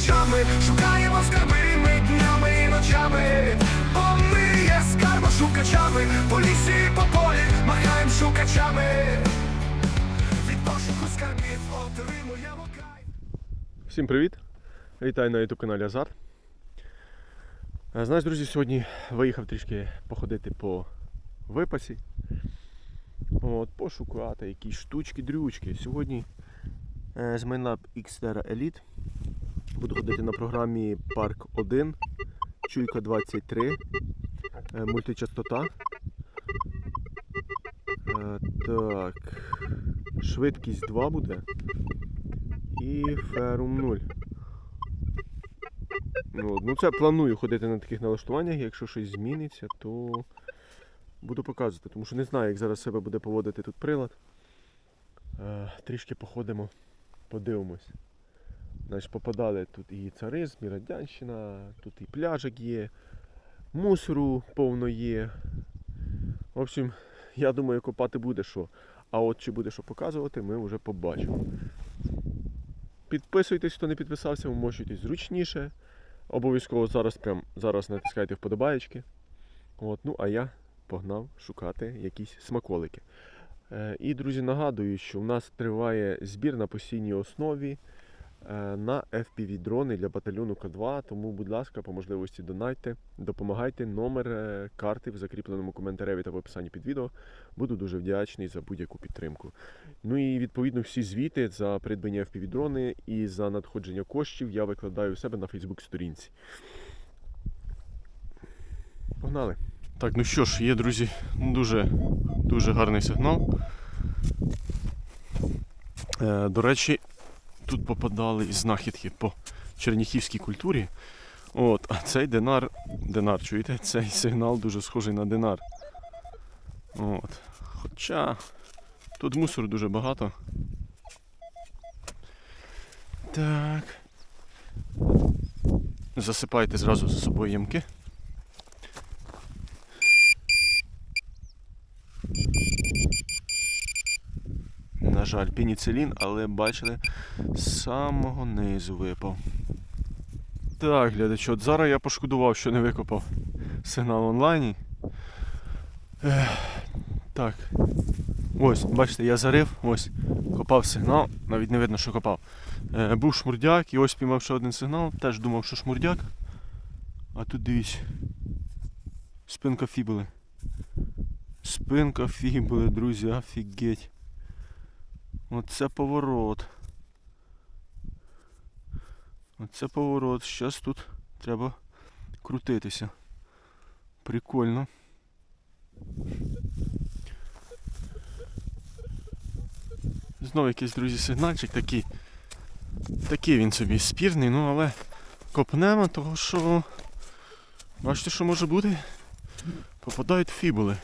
шукачами, шукаємо скарби ми днями і ночами, бо ми є скарбошукачами, по лісі і по полі махаємо шукачами. Від пошуку скарбів отримуємо кайф. Всім привіт! Вітаю на YouTube каналі Азарт. Е, Знаєш, друзі, сьогодні виїхав трішки походити по випасі. От, пошукати якісь штучки-дрючки. Сьогодні е, з MainLab Xterra Elite буду ходити на програмі Park 1, Чуйка 23, е, мультичастота. Е, Так, швидкість 2 буде і ферум 0. Ну, ну це планую ходити на таких налаштуваннях, якщо щось зміниться, то буду показувати, тому що не знаю, як зараз себе буде поводити тут прилад. Е, трішки походимо, подивимось. Значить, попадали тут і царизм, і Радянщина, тут і пляжик є, мусору повно є. В общем, я думаю, копати буде що. А от чи буде що показувати, ми вже побачимо. Підписуйтесь, хто не підписався, вмощуйтесь зручніше. Обов'язково зараз прям зараз натискайте вподобаєчки. От, ну а я погнав шукати якісь смаколики. Е, і, друзі, нагадую, що в нас триває збір на постійній основі на FPV-дрони для батальйону К2. Тому, будь ласка, по можливості донайте, допомагайте. Номер е, карти в закріпленому коментареві та в описанні під відео. Буду дуже вдячний за будь-яку підтримку. Ну і відповідно всі звіти за придбання FPV-дрони і за надходження коштів я викладаю у себе на Фейсбук сторінці. Погнали. Так, ну що ж, є, друзі, дуже, дуже гарний сигнал. Е, до речі, тут попадали і знахідки по черніхівській культурі. От, а цей динар, динар, чуєте, цей сигнал дуже схожий на динар. От. Хоча тут мусору дуже багато. Так. Засипайте зразу за собою ямки. На жаль, пеніцилін, але бачили, з самого низу випав. Так, глядачі, от зараз я пошкодував, що не викопав сигнал онлайні. Ех, так. Ось, бачите, я зарив, ось, копав сигнал, навіть не видно, що копав. Е, був шмурдяк і ось піймав ще один сигнал, теж думав, що шмурдяк. А тут дивіться. Спинка фібули. Спинка фібули, друзі, офігеть. Оце поворот. Оце поворот. Щас тут треба крутитися. Прикольно. Знову якийсь, друзі, сигнальчик такий. Такий він собі спірний, ну але копнемо, того що. Бачите, що може бути? Попадають фібули.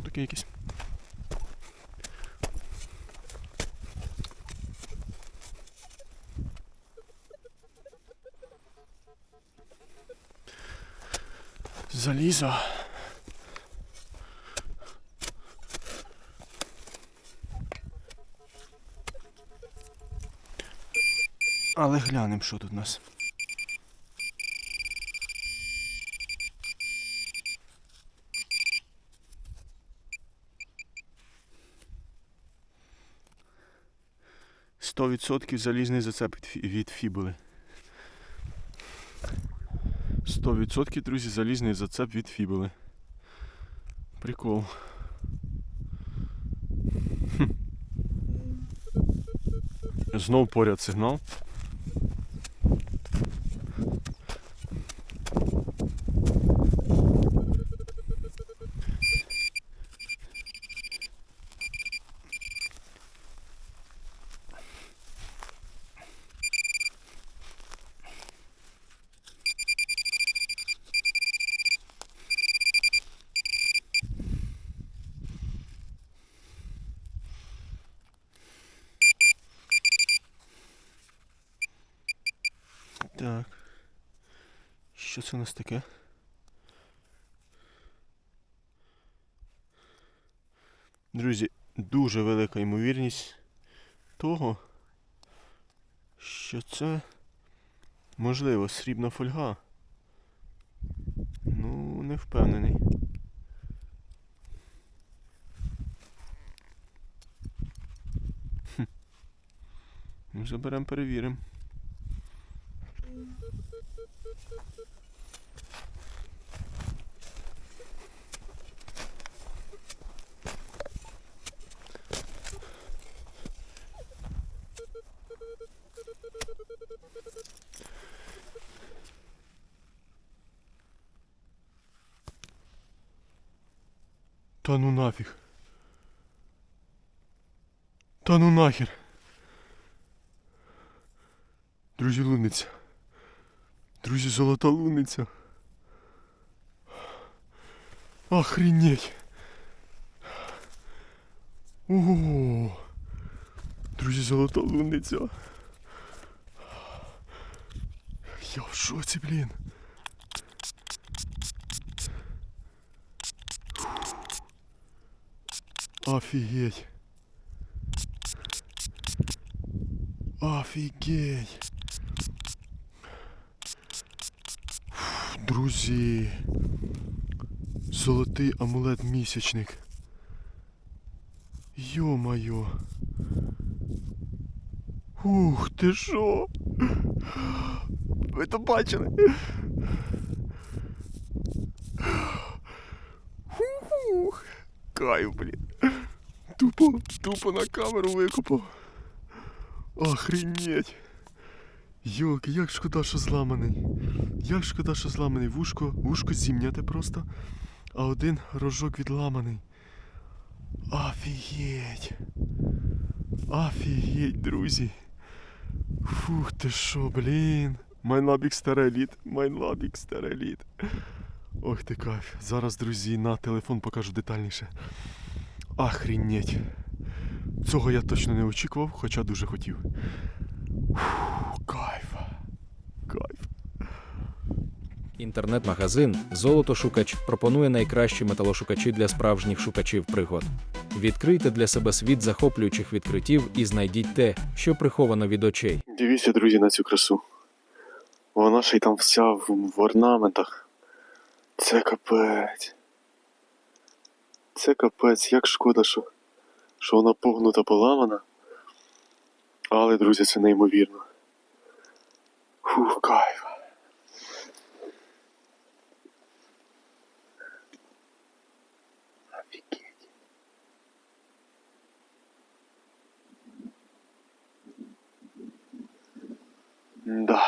Ну такий якийсь. Залізо. Але глянемо, що тут у нас. Сто відсотків залізний зацеп від фі- фібули. 100% друзі, залізний зацеп від фібули. Прикол. Знов поряд сигнал. Так. Що це у нас таке? Друзі, дуже велика ймовірність того, що це можливо срібна фольга. Ну, не впевнений. Ну, заберемо, перевіримо. Та ну нафіг. Та ну нахер. Друзі, луниця. Друзі, золота луниця. Охренеть. Ого. Друзі, золота луниця. Я в шоці, блін. Офигеть. Офігеть. Друзі. Золотий амулет місячник. Йо-моє. Ух, ти що? Ви то бачили? Ух, кайф, блін. Тупо, тупо на камеру викопав. Охренеть. Йолки, як шкода, що зламаний. Як шкода, що зламаний. Вушко, вушко зімняте просто, а один рожок відламаний. Офігеть. Офігеть, друзі. Фух ти що, блін. Майнлабік стареліт. Майнлабік стареліт. Ох ти кайф. Зараз, друзі, на телефон покажу детальніше. Охренеть. Цього я точно не очікував, хоча дуже хотів. Кайф. Кайф. Інтернет-магазин Золотошукач пропонує найкращі металошукачі для справжніх шукачів пригод. Відкрийте для себе світ захоплюючих відкриттів і знайдіть те, що приховано від очей. Дивіться, друзі, на цю красу. Вона ще й там вся в, в орнаментах. Це капець. Це капець, як шкода, що, що вона погнута поламана. Але, друзі, це неймовірно. Фух, кайф. Да.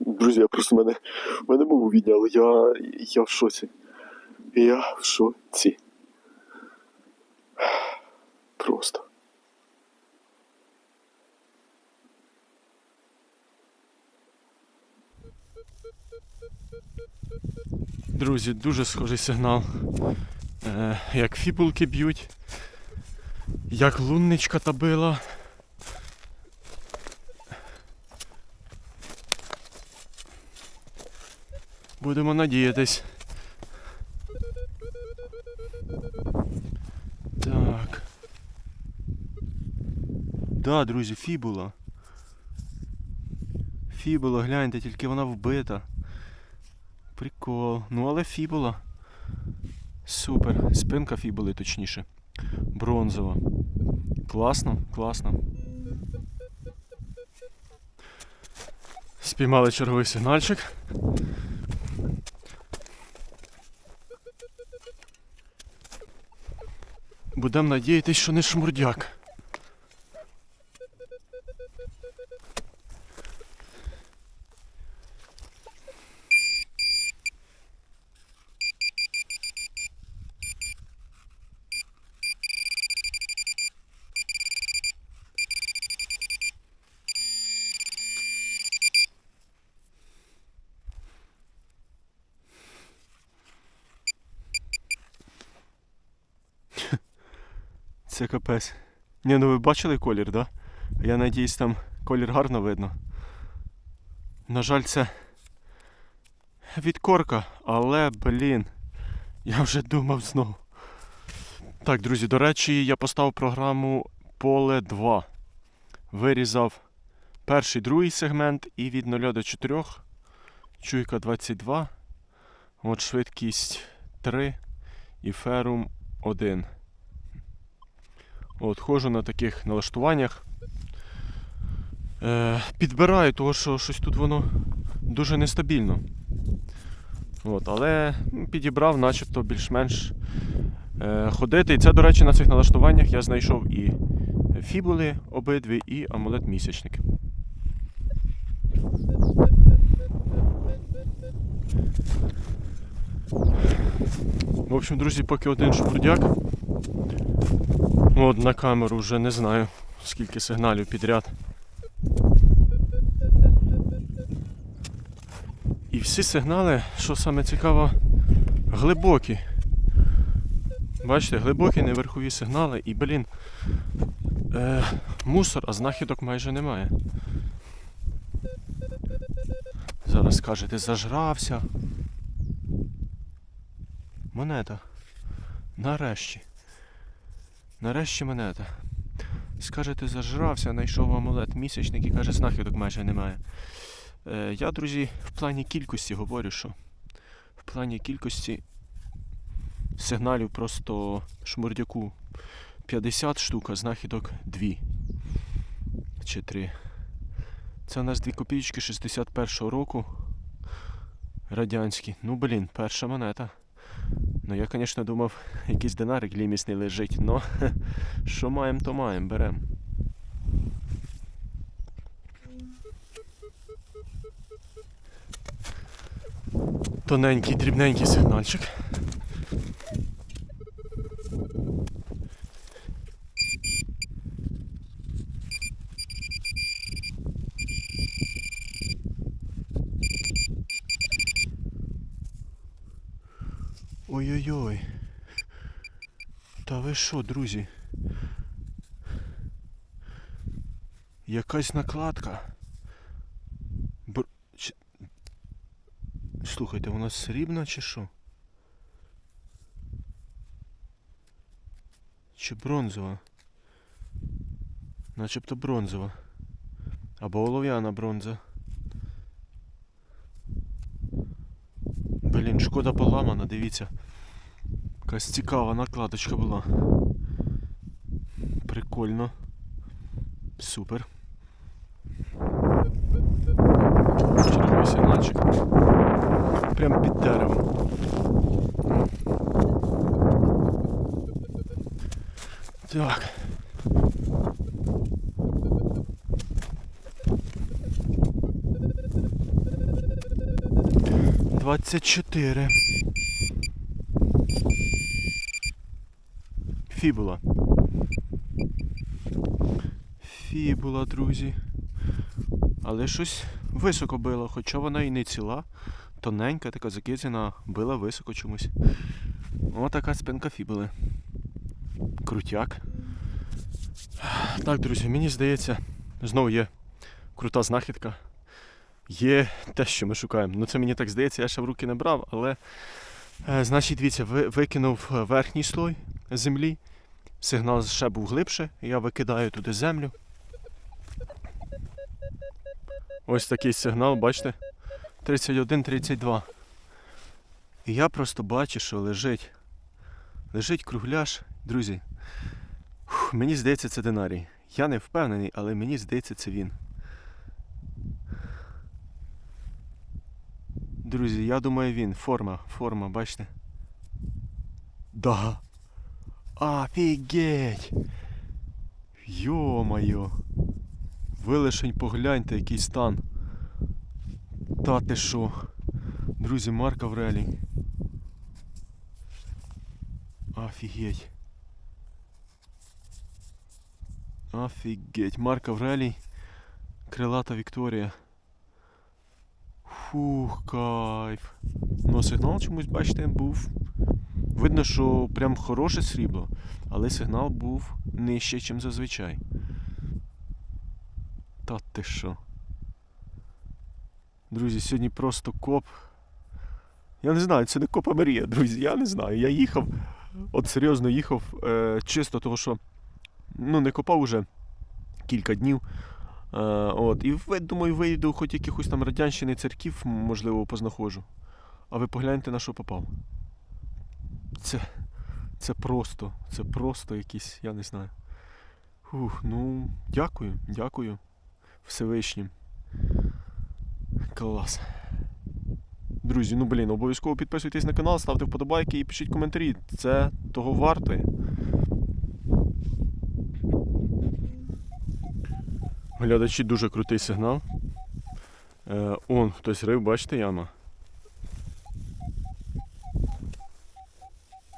Друзі, я просто мене, мене мову відняло. Я, я в шоці. Я в шоці. Просто. Друзі, дуже схожий сигнал. Е, як фібулки б'ють, як лунничка та била. Будемо надіятись. Так. Да, друзі, фібула. Фібула, гляньте, тільки вона вбита. Прикол. Ну але фібула. Супер. Спинка фібули, точніше. Бронзова. Класно, класно. Спіймали черговий сигнальчик. Будемо надіятись, що не шмурдяк. Це капець. Ні, ну ви бачили колір, да? Я надіюсь, там колір гарно видно. На жаль, це відкорка, але, блін, Я вже думав знову. Так, друзі, до речі, я поставив програму Поле 2. Вирізав перший, другий сегмент і від 0 до 4. Чуйка 22. От швидкість 3 і ферум 1. От, ходжу на таких налаштуваннях. Е, підбираю, того що щось тут воно дуже нестабільно. От, але підібрав, начебто більш-менш е, ходити. І це, до речі, на цих налаштуваннях я знайшов і фібули обидві, і амулет місячник. В общем, друзі, поки один шпурдяк. От на камеру вже не знаю, скільки сигналів підряд. І всі сигнали, що саме цікаво, глибокі. Бачите, глибокі неверхові сигнали і, блін, е, мусор, а знахідок майже немає. Зараз скажете, зажрався. Монета. Нарешті. Нарешті монета. Скажете, зажрався, знайшов амулет місячник і каже, знахідок майже немає. Е, я, друзі, в плані кількості говорю, що в плані кількості сигналів просто шмурдяку 50 штук, а знахідок 2 чи 3. Це у нас 2 копійки 61-го року. Радянські. Ну, блін, перша монета. Ну, я, звісно, думав, якийсь динарик лімісний лежить, але що маємо, то маємо, беремо. Тоненький, дрібненький сигнальчик. Ой-ой-ой. Та ви що, друзі? Якась накладка. Бр... Чи... Слухайте, вона срібна чи що? Чи бронзова? Начебто бронзова. Або олов'яна бронза. Блін, шкода поламана, дивіться. Якась цікава накладочка була. Прикольно. Супер. Черговий сигнальчик. Прям під деревом. Так. Двадцять чотири. Фібула. Фібула, друзі. Але щось високо било, хоча вона і не ціла. Тоненька, така закидзяна, била високо чомусь. О, така спинка фібули. Крутяк. Так, друзі, мені здається, знову є крута знахідка. Є те, що ми шукаємо. Ну це мені так здається, я ще в руки не брав, але е, значить, дивіться, викинув е, верхній слой землі. Сигнал ще був глибше, я викидаю туди землю. Ось такий сигнал, бачите? 31-32. І я просто бачу, що лежить. Лежить кругляш. Друзі. мені здається, це динарій. Я не впевнений, але мені здається, це він. Друзі, я думаю він. Форма, форма, бачите? Да. Офігеть! Йо-моє! Ви погляньте, який стан. Та ти що? Друзі, Марк Аврелій. Офігеть. Офігеть. Марк Аврелій. Крилата Вікторія. Фух, кайф. Ну, сигнал чомусь, бачите, був. Видно, що прям хороше срібло, але сигнал був нижче, ніж зазвичай. Та ти що? Друзі, сьогодні просто коп. Я не знаю, це не Копа Марія, друзі. Я не знаю. Я їхав, от серйозно їхав е, чисто того, що ну, не копав уже кілька днів. Е, от, і думаю, вийду хоч якихось там радянщини церків, можливо, познаходжу. А ви погляньте, на що попав. Це, це просто, це просто якісь, я не знаю. Ух, ну, дякую, дякую Всевишнім. Клас. Друзі, ну блін, обов'язково підписуйтесь на канал, ставте вподобайки і пишіть коментарі. Це того вартує. Глядачі дуже крутий сигнал. Е, он, хтось рив, бачите, яма.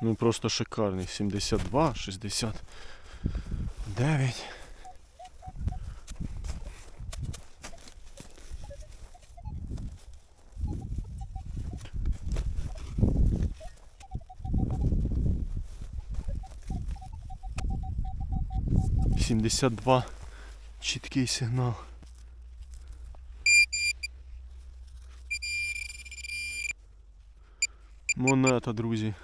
Ну просто шикарний. 72, 69. Сімдесят два. Чіткий сигнал. Монета, друзі.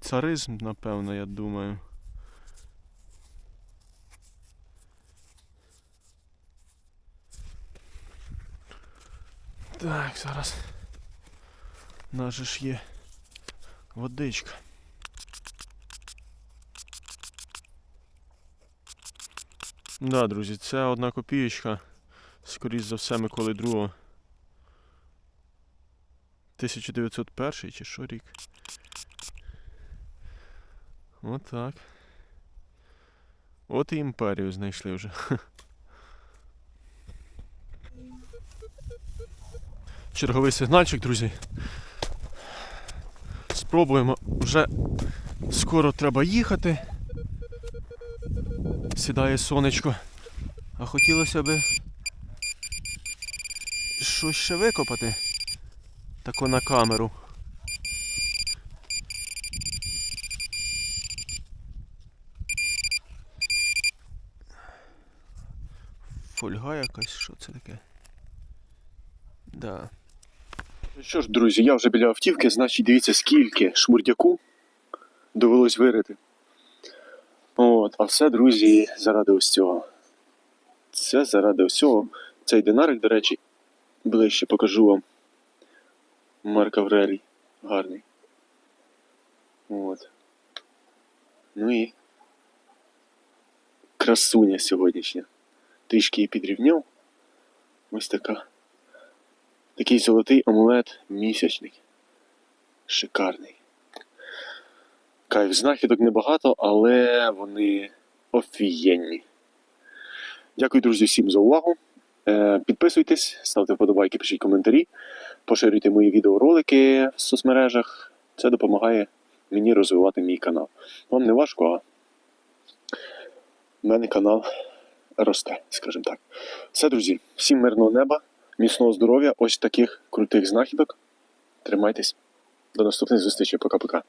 Царизм, напевно, я думаю. Так, зараз. Же ж є водичка. Да, друзі, це одна копієчка. Скоріше за все, Миколи II. 1901 чи що рік? Отак. От і імперію знайшли вже. Черговий сигнальчик, друзі. Спробуємо. Вже скоро треба їхати. Сідає сонечко. А хотілося би щось ще викопати. Тако на камеру. Фольга якась, що це таке? Да. Ну що ж, друзі, я вже біля автівки, значить дивіться, скільки шмурдяку довелось вирити. От, а все, друзі, заради ось цього. Це заради ось цього. Цей динарик, до речі, ближче покажу вам. Марк Аврелій. Гарний. От. Ну і красуня сьогоднішня. Трішки її підрівняв. Ось така. Такий золотий амулет місячний. Шикарний. Кайф знахідок небагато, але вони офігенні. Дякую, друзі, всім за увагу. Е, Підписуйтесь, ставте вподобайки, пишіть коментарі, поширюйте мої відеоролики в соцмережах. Це допомагає мені розвивати мій канал. Вам не важко, а в мене канал росте, скажімо так. Все, друзі, всім мирного неба, міцного здоров'я, ось таких крутих знахідок. Тримайтесь. До наступних зустрічей. Пока-пока.